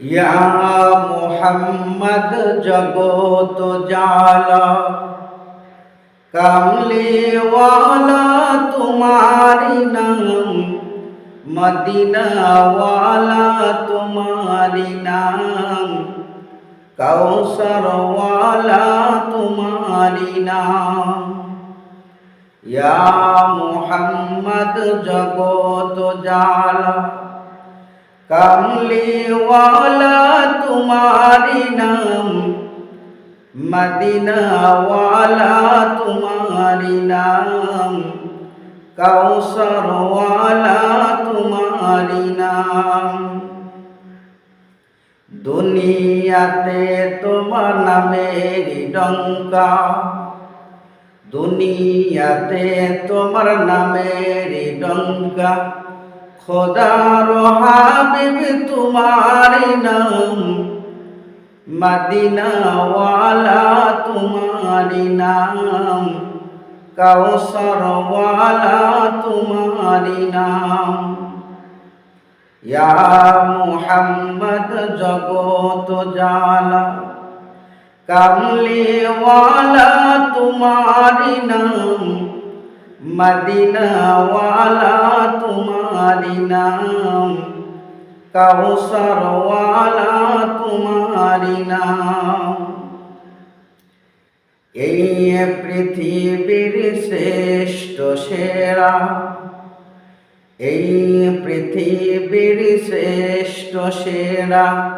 ইয়া মোহাম্মদ জগত জালা। কামলিওয়ালা তোমারি নাম। মদিনাওয়ালা তোমারি নাম। কৌসরওয়ালা তোমারি নাম। ইয়া মোহাম্মদ জগত জালা। কামলিওয়ালা তোমারি নাম মদিনাওয়ালা তোমারি নাম কৌসরওয়ালা তোমারি নাম। দুনিয়াতে তোমার নামের ডঙ্কা দুনিয়াতে তোমার নামের ডঙ্কা খোদার হাবিব তোমার নাম, মদিনাওয়ালা তোমার নাম কৌসরওয়ালা তোমার নাম। ইয়া জগত জালা, কামলিওয়ালা তোমারি নাম, মদিনাওয়ালা নাম কাউসারওয়ালা তোমারি নাম। এই পৃথিবীর শ্রেষ্ঠ সেরা। এই পৃথিবীর শ্রেষ্ঠ সেরা।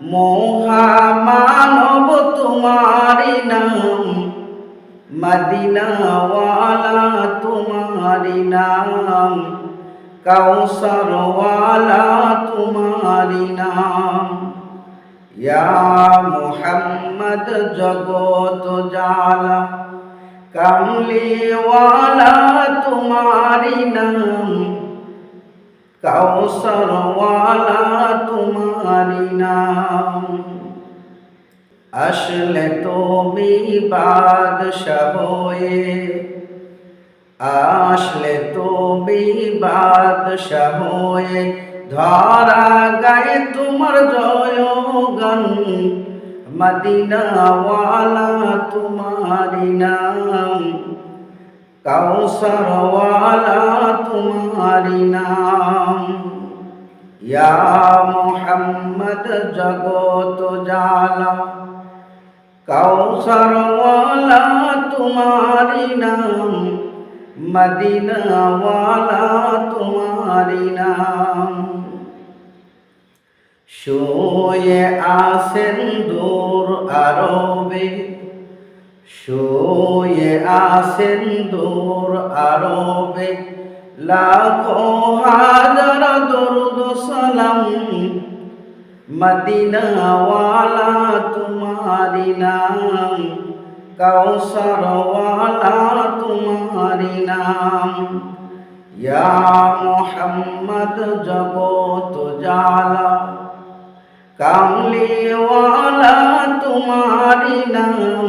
মহামানব তোমারি নাম। মদিনাওয়ালা তোমারি নাম। কৌসরওয়ালা তোমারি নাম। ইয়া মুহাম্মদ জগত জালা কমলিওয়ালা তোমারি নাম। কৌসরওয়ালা তোমারি নাম। আসলে তুমি বাদশাহ হয়ে আসলে তুমি বাদশাহ হয়ে ধরা গায়ে তোমার জয়গান। মদিনাওয়ালা তোমারি নাম কৌসরওয়ালা তোমারি নাম। ইয়া মোহাম্মদ জগত জালা কৌসরওয়ালা তোমারি নাম। মদিনাওয়ালা তোমারি নাম। শুয়ে আসেন দূর আরবে, শুয়ে আসেন দূর আরবে। লাখো হাজার দরুদ সালাম, মদিনাওয়ালা তোমারি নাম। কৌসরওয়ালা তোমারি নাম। ইয়া মোহাম্মদ জগত জালা কামলিওয়ালা তোমারি নাম।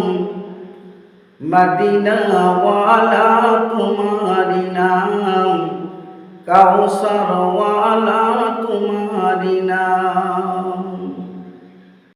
মদিনাওয়ালা তোমারি নাম। কৌসরওয়ালা তোমারি নাম।